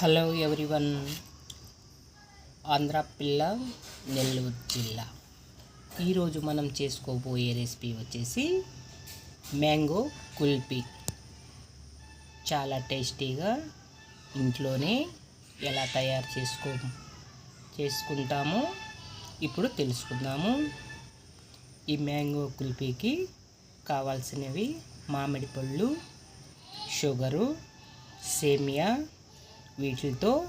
Hello everyone. Andhra పిల్ల నెల్లూరు జిల్లా. ఈరోజు మనం చేసుకోబోయే రెసిపీ వచ్చేసి మ్యాంగో కుల్పీ. చాలా టేస్టీగా ఇంట్లోనే ఎలా తయారు చేసుకో చేసుకుంటామో ఇప్పుడు తెలుసుకుందాము. ఈ మ్యాంగో కుల్పీకి కావాల్సినవి మామిడి పళ్ళు షుగరు సేమియా వీటితో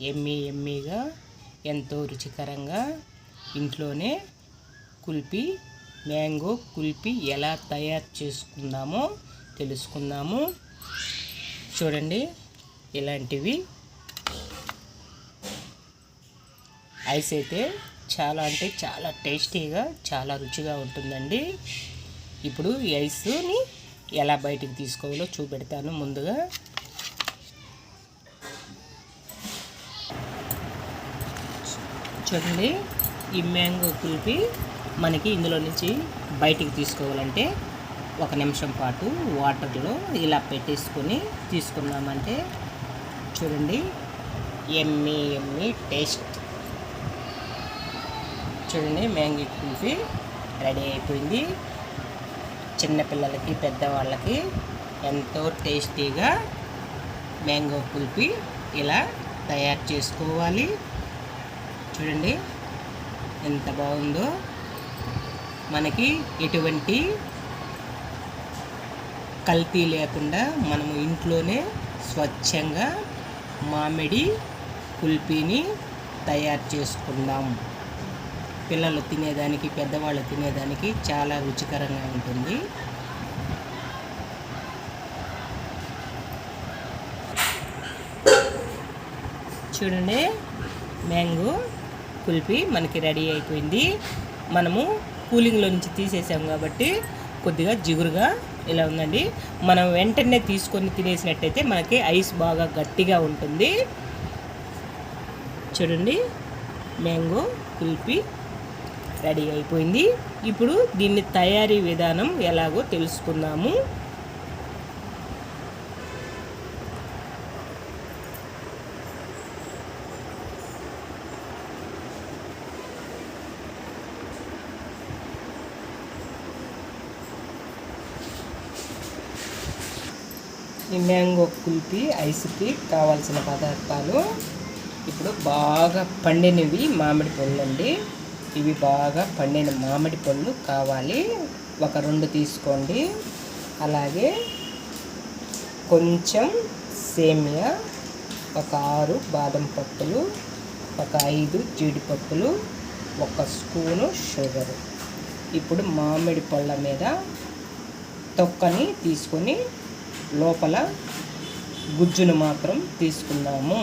ఎమ్మి ఎమ్మిగా ఎంతో రుచికరంగా ఇంట్లోనే కుల్ఫీ మ్యాంగో కుల్ఫీ ఎలా తయారు చేసుకుందామో తెలుసుకుందాము. చూడండి ఇలాంటివి. ఐస్ అయితే చాలా అంటే చాలా టేస్టీగా చాలా రుచిగా ఉంటుందండి. ఇప్పుడు ఈ ఐస్ని ఎలా బయటికి తీసుకోవాలో చూపెడతాను ముందుగా. చూడండి. ఈ మ్యాంగో కుల్ఫీ మనకి ఇందులో నుంచి బయటికి తీసుకోవాలంటే ఒక నిమిషం పాటు వాటర్లో ఇలా పెట్టేసుకొని తీసుకున్నామంటే చూడండి. ఎమ్మి ఎమ్మి టేస్ట్. చూడండి మ్యాంగో కుల్ఫీ రెడీ అయిపోయింది. చిన్నపిల్లలకి పెద్దవాళ్ళకి ఎంతో టేస్టీగా మ్యాంగో కుల్ఫీ ఇలా తయారు చేసుకోవాలి. చూడండి. ఎంత బాగుందో. మనకి ఎటువంటి కల్తీ లేకుండా మనము ఇంట్లోనే స్వచ్ఛంగా మామిడి కుల్ఫీని తయారు చేసుకుందాం. పిల్లలు తినేదానికి పెద్దవాళ్ళు తినేదానికి చాలా రుచికరంగా ఉంటుంది. చూడండి. మ్యాంగో కుల్ఫీ మనకి రెడీ అయిపోయింది. మనము కూలింగ్లో నుంచి తీసేసాం కాబట్టి కొద్దిగా జిగురుగా ఇలా ఉందండి. మనం వెంటనే తీసుకొని తినేసినట్టయితే మనకి ఐస్ బాగా గట్టిగా ఉంటుంది. చూడండి మ్యాంగో కుల్ఫీ రెడీ అయిపోయింది. ఇప్పుడు దీన్ని తయారీ విధానం ఎలాగో తెలుసుకుందాము. ఈ మ్యాంగో కుల్ఫీ ఐస్కి కావాల్సిన పదార్థాలు ఇప్పుడు బాగా పండినవి మామిడి పళ్ళు అండి. ఇవి బాగా పండిన మామిడి పళ్ళు కావాలి. ఒక రెండు తీసుకోండి. అలాగే కొంచెం సేమియా ఒక ఆరు బాదం పప్పులు ఒక ఐదు జీడిపప్పులు ఒక స్పూను షుగరు. ఇప్పుడు మామిడి పళ్ళ మీద తొక్కని తీసుకొని లోపల గుజ్జును మాత్రం తీసుకుందాము.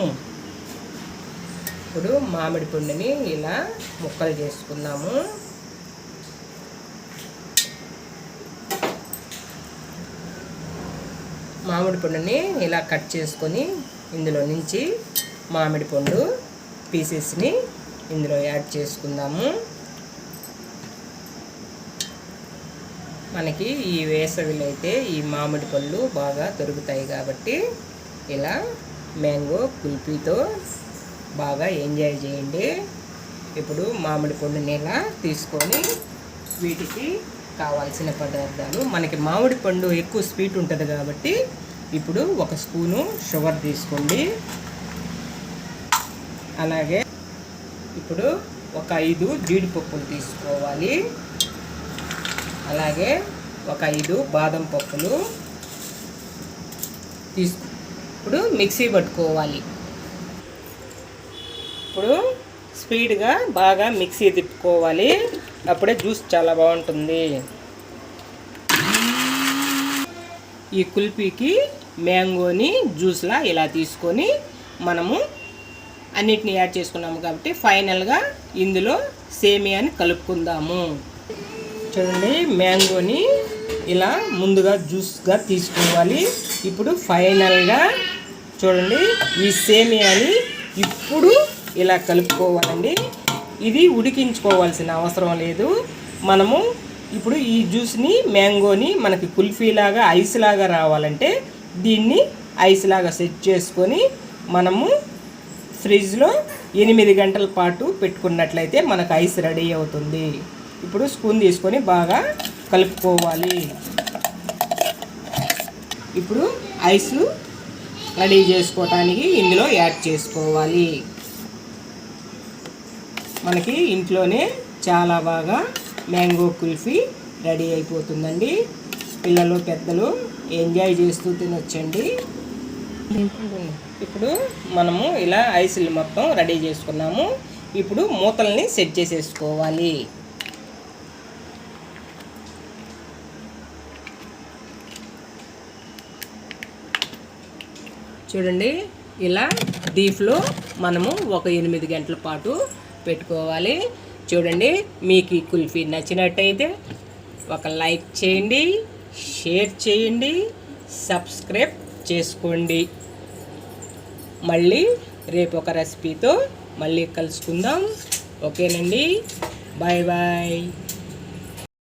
ఇప్పుడు మామిడి పండుని ఇలా ముక్కలు చేసుకుందాము. మామిడి పండుని ఇలా కట్ చేసుకొని ఇందులో నుంచి మామిడి పండు పీసెస్ని ఇందులో యాడ్ చేసుకుందాము. మనకి ఈ వేసవిలో అయితే ఈ మామిడి పళ్ళు బాగా దొరుకుతాయి కాబట్టి ఇలా మ్యాంగో కుల్ఫీతో బాగా ఎంజాయ్ చేయండి. ఇప్పుడు మామిడి పండుని ఇలా తీసుకొని వీటికి కావాల్సిన పదార్థాలు మనకి మామిడి పండు ఎక్కువ స్వీట్ ఉంటుంది కాబట్టి ఇప్పుడు ఒక స్పూను షుగర్ తీసుకోండి. అలాగే ఇప్పుడు ఒక ఐదు జీడిపప్పులు తీసుకోవాలి. అలాగే ఒక ఐదు బాదం పప్పులు తీసుకు ఇప్పుడు మిక్సీ పట్టుకోవాలి. ఇప్పుడు స్పీడ్గా బాగా మిక్సీ తిప్పుకోవాలి. అప్పుడే జ్యూస్ చాలా బాగుంటుంది. ఈ కుల్ఫీకి మ్యాంగోని జ్యూస్లా ఇలా తీసుకొని మనము అన్నిటిని యాడ్ చేసుకున్నాము కాబట్టి ఫైనల్గా ఇందులో సేమియాని కలుపుకుందాము. చూడండి మ్యాంగోని ఇలా ముందుగా జ్యూస్గా తీసుకోవాలి. ఇప్పుడు ఫైనల్గా చూడండి ఈ సేమియాని ఇప్పుడు ఇలా కలుపుకోవాలండి. ఇది ఉడికించుకోవాల్సిన అవసరం లేదు. మనము ఇప్పుడు ఈ జ్యూస్ని మ్యాంగోని మనకి కుల్ఫీలాగా ఐస్ లాగా రావాలంటే దీన్ని ఐస్ లాగా సెట్ చేసుకొని మనము ఫ్రిడ్జ్లో ఎనిమిది గంటల పాటు పెట్టుకున్నట్లయితే మనకు ఐస్ రెడీ అవుతుంది. ఇప్పుడు స్పూన్ తీసుకొని బాగా కలుపుకోవాలి. ఇప్పుడు ఐస్ రెడీ చేసుకోవటానికి ఇందులో యాడ్ చేసుకోవాలి. మనకి ఇంట్లోనే చాలా బాగా మ్యాంగో కుల్ఫీ రెడీ అయిపోతుందండి. పిల్లలు పెద్దలు ఎంజాయ్ చేస్తూ తినొచ్చండి. ఇప్పుడు మనము ఇలా ఐసులు మొత్తం రెడీ చేసుకున్నాము. ఇప్పుడు మూతల్ని సెట్ చేసేసుకోవాలి. చూడండి ఇలా డీప్లో మనము ఒక ఎనిమిది గంటల పాటు పెట్టుకోవాలి. చూడండి మీకు ఈ కుల్ఫీ నచ్చినట్టయితే ఒక లైక్ చేయండి షేర్ చేయండి సబ్స్క్రైబ్ చేసుకోండి. మళ్ళీ రేపు ఒక రెసిపీతో మళ్ళీ కలుసుకుందాం. ఓకేనండి బాయ్ బాయ్.